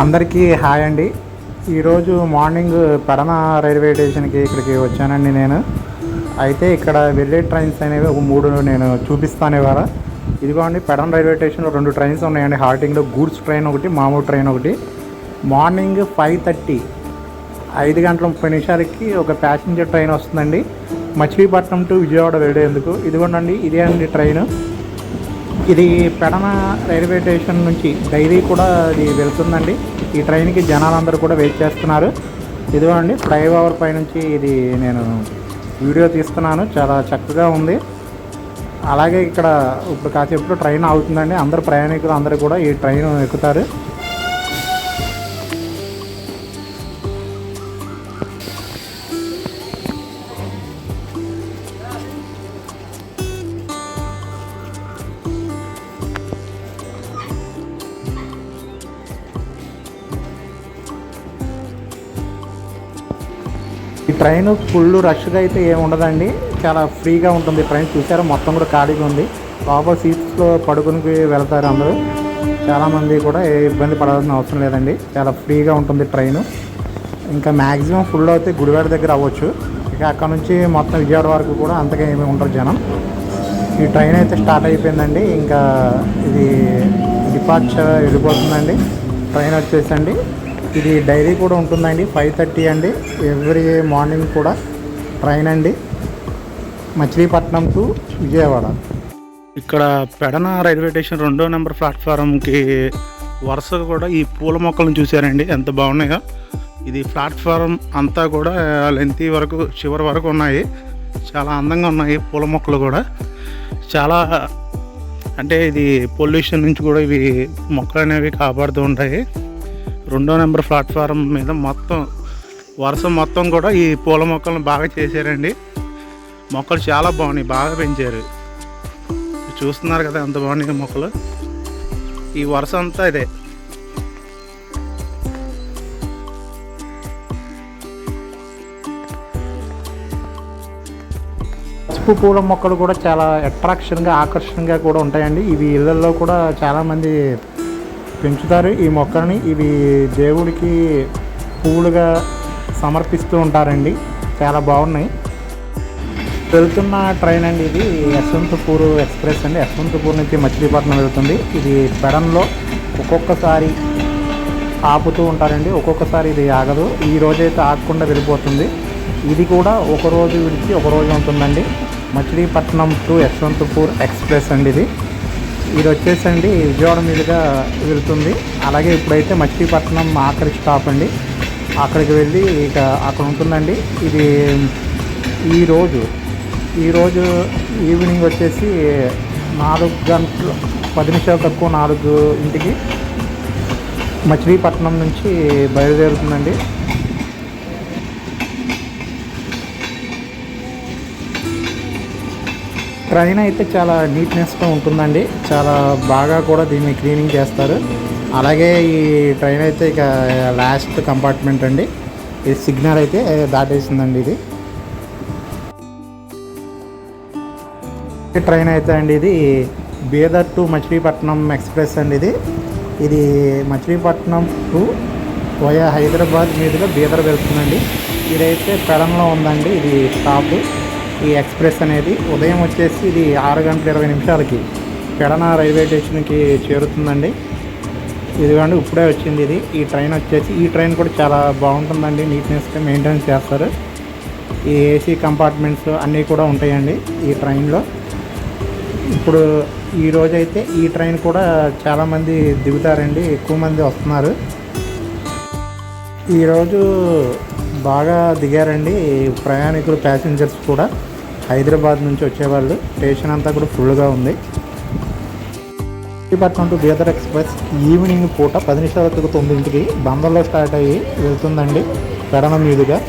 అందరికీ హాయ్ అండి. ఈరోజు మార్నింగ్ పడన రైల్వే స్టేషన్కి ఇక్కడికి వచ్చానండి నేను. అయితే ఇక్కడ వెళ్ళే ట్రైన్స్ అనేవి ఒక మూడు నేను చూపిస్తాను ఇవాళ ఇదిగోండి పెడన రైల్వే స్టేషన్లో రెండు ట్రైన్స్ ఉన్నాయండి. హార్టింగ్లో గూడ్స్ ట్రైన్ ఒకటి మామూలు ట్రైన్ ఒకటి. మార్నింగ్ ఫైవ్ థర్టీ ఐదు గంటల ముప్పై నిమిషాలకి ఒక ప్యాసింజర్ ట్రైన్ వస్తుందండి. మచిలీపట్నం టు విజయవాడ వెళ్ళేందుకు. ఇదిగోండి ఇదే అండి ట్రైన్. ఇది పెడన రైల్వే స్టేషన్ నుంచి డైలీ కూడా ఇది వెళ్తుందండి. ఈ ట్రైన్కి జనాలందరూ కూడా వెయిట్ చేస్తున్నారు. ఇదిగోండి ఫ్లైఓవర్ పైనుంచి ఇది నేను వీడియో తీస్తున్నాను. చాలా చక్కగా ఉంది. అలాగే ఇక్కడ ఇప్పుడు కాసేపు ట్రైన్ అవుతుందండి అందరు ప్రయాణికులు అందరూ కూడా ఈ ట్రైన్ ఎక్కుతారు. ఈ ట్రైన్ ఫుల్ రష్గా అయితే ఏమి ఉండదండి. చాలా ఫ్రీగా ఉంటుంది ట్రైన్. చూసారా? మొత్తం కూడా ఖాళీగా ఉంది. లోపల సీట్స్లో పడుకుని వెళ్తారు అందరూ. చాలామంది కూడా ఏ ఇబ్బంది పడాల్సిన అవసరం లేదండి. చాలా ఫ్రీగా ఉంటుంది ట్రైన్. ఇంకా మ్యాక్సిమం ఫుల్ అయితే గుడివాడ దగ్గర అవ్వచ్చు. ఇక అక్కడ నుంచి మొత్తం విజయవాడ వరకు కూడా అంతగా ఏమి ఉండరు జనం. ఈ ట్రైన్ అయితే స్టార్ట్ అయిపోయిందండి. ఇంకా ఇది డిపార్చర్ వెళ్ళిపోతుందండి. ట్రైన్ వచ్చేసండి. ఇది డైరీ కూడా ఉంటుందండి ఫైవ్ థర్టీ అండి. ఎవ్రీ మార్నింగ్ కూడా ట్రైన్ అండి. మచిలీపట్నం టు విజయవాడ. ఇక్కడ పెడన రైల్వే స్టేషన్ రెండో నెంబర్ ప్లాట్ఫారంకి వరుసగా కూడా ఈ పూల మొక్కలను చూశారండి ఎంత బాగున్నాయో. ఇది ప్లాట్ఫారం అంతా కూడా లెంతీ వరకు చివరి వరకు ఉన్నాయి. చాలా అందంగా ఉన్నాయి పూల మొక్కలు కూడా. చాలా అంటే ఇది పొల్యూషన్ నుంచి కూడా ఇవి మొక్కలు అనేవి కాపాడుతూ ఉంటాయి. రెండో నెంబర్ ప్లాట్ఫారం మీద మొత్తం వరుస మొత్తం కూడా ఈ పూల మొక్కలను బాగా చేశారండి. మొక్కలు చాలా బాగున్నాయి బాగా పెంచారు. చూస్తున్నారు కదా ఎంత బాగున్నాయి మొక్కలు. ఈ వరుస అంతా ఇదే. పసుపు పూల మొక్కలు కూడా చాలా అట్రాక్షన్గా ఆకర్షణగా కూడా ఉంటాయండి. ఇవి ఇళ్ళల్లో కూడా చాలామంది పెంచుతారు. ఈ మొక్కల్ని ఇవి దేవుడికి పువ్వులుగా సమర్పిస్తూ ఉంటారండి. చాలా బాగున్నాయి. వెళ్తున్న ట్రైన్ అండి ఇది. యశ్వంతపూర్ ఎక్స్ప్రెస్ అండి. యశ్వంతపూర్ నుంచి మచిలీపట్నం వెళ్తుంది. ఇది పెడంలో ఒక్కొక్కసారి ఆపుతూ ఉంటారండి. ఒక్కొక్కసారి ఇది ఆగదు. ఈ రోజైతే ఆగకుండా వెళ్ళిపోతుంది. ఇది కూడా ఒక రోజు విడిచి ఒక రోజు ఉంటుందండి. మచిలీపట్నం టు యశ్వంతపూర్ ఎక్స్ప్రెస్ అండి ఇది. ఇది వచ్చేసండి విజయవాడ మీదుగా వెళ్తుంది. అలాగే ఇప్పుడైతే మచిలీపట్నం ఆఖరి స్టాప్ అండి. అక్కడికి వెళ్ళి ఇక అక్కడ ఉంటుందండి. ఇది ఈరోజు ఈరోజు ఈవినింగ్ వచ్చేసి నాలుగు గంటలు పది నిమిషాలు తక్కువ నాలుగు ఇంటికి మచిలీపట్నం నుంచి బయలుదేరుతుందండి. ట్రైన్ అయితే చాలా నీట్నెస్గా ఉంటుందండి. చాలా బాగా కూడా దీన్ని క్లీనింగ్ చేస్తారు. అలాగే ఈ ట్రైన్ అయితే ఇక లాస్ట్ కంపార్ట్మెంట్ అండి. ఇది సిగ్నల్ అయితే దాటేసిందండి ఇది. ట్రైన్ అయితే అండి ఇది. బీదర్ టు మచిలీపట్నం ఎక్స్ప్రెస్ అండి ఇది. ఇది మచిలీపట్నం టు వయా హైదరాబాద్ మీదుగా బీదర్ వెళ్తుందండి. ఇదైతే పెడంలో ఉందండి. ఇది స్టాప్ ఈ ఎక్స్ప్రెస్ అనేది ఉదయం వచ్చేసి ఇది ఆరు గంటల ఇరవై నిమిషాలకి పెడన రైల్వే స్టేషన్కి చేరుతుందండి. ఇదిగోండి ఇప్పుడే వచ్చింది ఇది. ఈ ట్రైన్ వచ్చేసి ఈ ట్రైన్ కూడా చాలా బాగుంటుందండి నీట్నెస్గా మెయింటెనెన్స్ చేస్తారు. ఈ ఏసీ కంపార్ట్మెంట్స్ అన్నీ కూడా ఉంటాయండి ఈ ట్రైన్లో. ఇప్పుడు ఈ రోజైతే ఈ ట్రైన్ కూడా చాలామంది దిగుతారండి ఎక్కువ మంది వస్తున్నారు. ఈరోజు బాగా దిగారండి ప్రయాణికులు ప్యాసింజర్స్ కూడా. హైదరాబాద్ నుంచి వచ్చేవాళ్ళు. స్టేషన్ అంతా కూడా ఫుల్గా ఉంది. Visakhapatnam to Bidar express evening పూట పది నిమిషాలకు తొమ్మిదింటికి బందర్లో స్టార్ట్ అయ్యి వెళ్తుందండి. పెడన మీదుగా.